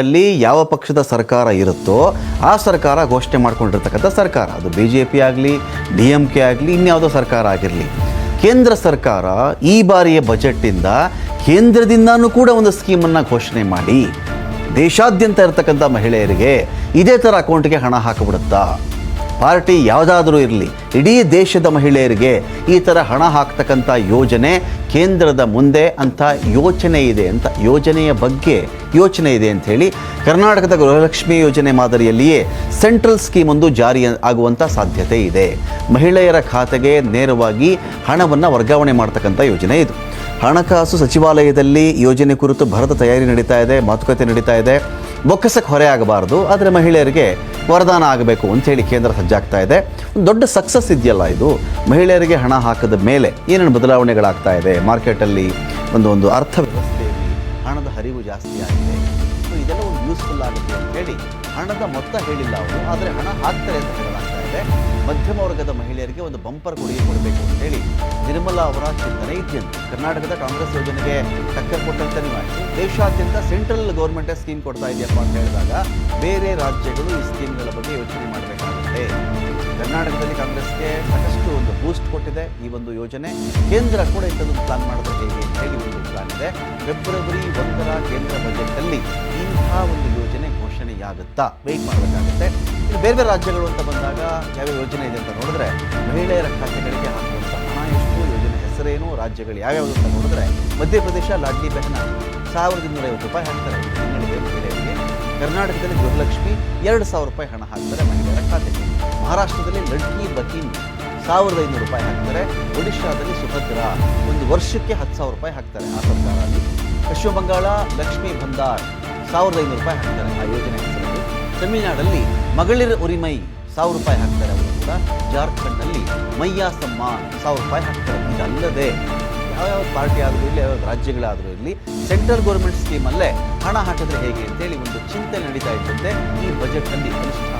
ರಾಜ್ಯಗಳಲ್ಲಿ ಯಾವ ಪಕ್ಷದ ಸರ್ಕಾರ ಇರುತ್ತೋ ಆ ಸರ್ಕಾರ ಘೋಷಣೆ ಮಾಡ್ಕೊಂಡಿರ್ತಕ್ಕಂಥ ಸರ್ಕಾರ. ಅದು ಬಿ ಜೆ ಪಿ ಆಗಲಿ, ಡಿ ಎಂ ಕೆ ಆಗಲಿ, ಇನ್ಯಾವುದೋ ಸರ್ಕಾರ ಆಗಿರಲಿ. ಕೇಂದ್ರ ಸರ್ಕಾರ ಈ ಬಾರಿಯ ಬಜೆಟ್ಟಿಂದ ಕೇಂದ್ರದಿಂದನೂ ಕೂಡ ಒಂದು ಸ್ಕೀಮನ್ನು ಘೋಷಣೆ ಮಾಡಿ. ದೇಶಾದ್ಯಂತ ಇರತಕ್ಕಂಥ ಮಹಿಳೆಯರಿಗೆ ಇದೇ ಥರ ಅಕೌಂಟ್ಗೆ ಹಣ ಹಾಕಿಬಿಡುತ್ತಾ? ಪಾರ್ಟಿ ಯಾವುದಾದ್ರೂ ಇರಲಿ, ಇಡೀ ದೇಶದ ಮಹಿಳೆಯರಿಗೆ ಈ ಥರ ಹಣ ಹಾಕ್ತಕ್ಕಂಥ ಯೋಜನೆ ಕೇಂದ್ರದ ಮುಂದೆ ಅಂತ ಯೋಚನೆ ಇದೆ ಅಂತ, ಯೋಜನೆಯ ಬಗ್ಗೆ ಯೋಚನೆ ಇದೆ ಅಂತ ಹೇಳಿ ಕರ್ನಾಟಕದ ಗೃಹಲಕ್ಷ್ಮಿ ಯೋಜನೆ ಮಾದರಿಯಲ್ಲಿಯೇ ಸೆಂಟ್ರಲ್ ಸ್ಕೀಮ್ ಒಂದು ಜಾರಿ ಆಗುವಂಥ ಸಾಧ್ಯತೆ ಇದೆ. ಮಹಿಳೆಯರ ಖಾತೆಗೆ ನೇರವಾಗಿ ಹಣವನ್ನು ವರ್ಗಾವಣೆ ಮಾಡ್ತಕ್ಕಂಥ ಯೋಜನೆ ಇದು. ಹಣಕಾಸು ಸಚಿವಾಲಯದಲ್ಲಿ ಯೋಜನೆ ಕುರಿತು ಭರದ ತಯಾರಿ ನಡೀತಾ ಇದೆ, ಮಾತುಕತೆ ನಡೀತಾ ಇದೆ. ಬೊಕ್ಕಸಕ್ಕೆ ಹೊರೆ ಆಗಬಾರ್ದು, ಆದರೆ ಮಹಿಳೆಯರಿಗೆ ವರದಾನ ಆಗಬೇಕು ಅಂತೇಳಿ ಕೇಂದ್ರ ಸಜ್ಜಾಗ್ತಾ ಇದೆ. ಒಂದು ದೊಡ್ಡ ಸಕ್ಸಸ್ ಇದೆಯಲ್ಲ ಇದು? ಮಹಿಳೆಯರಿಗೆ ಹಣ ಹಾಕಿದ ಮೇಲೆ ಏನೇನು ಬದಲಾವಣೆಗಳಾಗ್ತಾ ಇದೆ? ಮಾರ್ಕೆಟಲ್ಲಿ ಒಂದು ಒಂದು ಅರ್ಥವ್ಯವಸ್ಥೆಯಲ್ಲಿ ಹಣದ ಹರಿವು ಜಾಸ್ತಿ ಆಗಿದೆ. ಸೊ ಇದೆಲ್ಲ ಒಂದು ಯೂಸ್ಫುಲ್ ಆಗುತ್ತೆ ಅಂತ ಹೇಳಿ ಹಣದ ಮೊತ್ತ ಹೇಳಿಲ್ಲ ಅವರು, ಆದರೆ ಹಣ ಹಾಕ್ತಾರೆ ಅಂತ ಮಧ್ಯಮ ವರ್ಗದ ಮಹಿಳೆಯರಿಗೆ ಒಂದು ಬಂಪರ್ ಕೊಡುಗೆ ಕೊಡಬೇಕು ಅಂತ ಹೇಳಿ ನಿರ್ಮಲಾ ಅವರ ಚಿಂತನೆ ಇದೆಯಂತೆ. ಕರ್ನಾಟಕದ ಕಾಂಗ್ರೆಸ್ ಯೋಜನೆಗೆ ಟಕ್ಕರ್ ಕೊಟ್ಟಂತೆ ಮಾಡಿ ದೇಶಾದ್ಯಂತ ಸೆಂಟ್ರಲ್ ಗೌರ್ಮೆಂಟೇ ಸ್ಕೀಮ್ ಕೊಡ್ತಾ ಇದೆಯಪ್ಪ ಅಂತ ಹೇಳಿದಾಗ ಬೇರೆ ರಾಜ್ಯಗಳು ಈ ಸ್ಕೀಮ್ಗಳ ಬಗ್ಗೆ ಯೋಚನೆ ಮಾಡಬೇಕಾಗುತ್ತೆ. ಕರ್ನಾಟಕದಲ್ಲಿ ಕಾಂಗ್ರೆಸ್ಗೆ ಸಾಕಷ್ಟು ಒಂದು ಬೂಸ್ಟ್ ಕೊಟ್ಟಿದೆ ಈ ಒಂದು ಯೋಜನೆ. ಕೇಂದ್ರ ಕೂಡ ಇಂಥದ್ದೊಂದು ಪ್ಲಾನ್ ಮಾಡಿದ್ರೆ ಹೇಗೆ ಹೇಳಿ ಒಂದು ಪ್ಲಾನ್ ಇದೆ. ಫೆಬ್ರವರಿ ಒಂದರ ಕೇಂದ್ರ ಬಜೆಟಲ್ಲಿ ಇಂಥ ಒಂದು ಯೋಜನೆ ಘೋಷಣೆಯಾಗುತ್ತಾ? ವೆಯ್ಟ್ ಮಾಡಬೇಕಾಗುತ್ತೆ. ಬೇರೆ ಬೇರೆ ರಾಜ್ಯಗಳು ಅಂತ ಬಂದಾಗ ಯಾವ ಯೋಜನೆ ಇದೆ ಅಂತ ನೋಡಿದ್ರೆ ಮಹಿಳೆಯರ ಖಾತೆಗಳಿಗೆ ಹಾಕುವಂಥ ಹಣ ಎಷ್ಟು, ಯೋಜನೆ ಹೆಸರೇನು, ರಾಜ್ಯಗಳು ಯಾವ್ಯಾವುದು ಅಂತ ನೋಡಿದ್ರೆ ಮಧ್ಯಪ್ರದೇಶ ಲಾಡ್ಲಿ ಬೆಹನ ಸಾವಿರದ ಇನ್ನೂರ ಐವತ್ತು ರೂಪಾಯಿ ಹಾಕ್ತಾರೆ. ಮಹಿಳೆಯರಿಗೆ ಕರ್ನಾಟಕದಲ್ಲಿ ಗೃಹಲಕ್ಷ್ಮಿ ಎರಡು ಸಾವಿರ ರೂಪಾಯಿ ಹಣ ಹಾಕ್ತಾರೆ ಮಹಿಳೆಯರ ಖಾತೆಗೆ. ಮಹಾರಾಷ್ಟ್ರದಲ್ಲಿ ಲಡ್ಕಿ, ಬಕೀನ್ ಸಾವಿರದ ಐನೂರು ರೂಪಾಯಿ ಹಾಕ್ತಾರೆ. ಒಡಿಶಾದಲ್ಲಿ ಸುಭದ್ರ ಒಂದು ವರ್ಷಕ್ಕೆ ಹತ್ತು ಸಾವಿರ ರೂಪಾಯಿ ಹಾಕ್ತಾರೆ. ಆ ಸರ್ಕಾರ ಪಶ್ಚಿಮ ಬಂಗಾಳ ಲಕ್ಷ್ಮೀ ಭಂಡಾರ್ ಸಾವಿರದ ಐನೂರು ರೂಪಾಯಿ ಹಾಕ್ತಾರೆ. ಆ ಯೋಜನೆ ತಮಿಳುನಾಡಲ್ಲಿ ಮಗಳಿರ ಉರಿಮೈ ಸಾವಿರ ರೂಪಾಯಿ ಹಾಕ್ತಾರೆ ಅವರು ಕೂಡ. ಜಾರ್ಖಂಡ್ನಲ್ಲಿ ಮಯ್ಯಾ ಸಮ್ಮಾನ್ ಸಾವಿರ ರೂಪಾಯಿ ಹಾಕ್ತಾರೆ. ಇದಲ್ಲದೆ ಯಾವ್ಯಾವ ಪಾರ್ಟಿ ಆದರೂ ಇರಲಿ, ಯಾವ್ಯಾವ ರಾಜ್ಯಗಳಾದರೂ ಇರಲಿ, ಸೆಂಟ್ರಲ್ ಗೌರ್ಮೆಂಟ್ ಸ್ಕೀಮಲ್ಲೇ ಹಣ ಹಾಕಿದ್ರೆ ಹೇಗೆ ಅಂತೇಳಿ ಒಂದು ಚಿಂತೆ ನಡೀತಾ ಇದ್ದಂತೆ ಈ ಬಜೆಟ್ನಲ್ಲಿ ಅನುಷ್ಠಾನ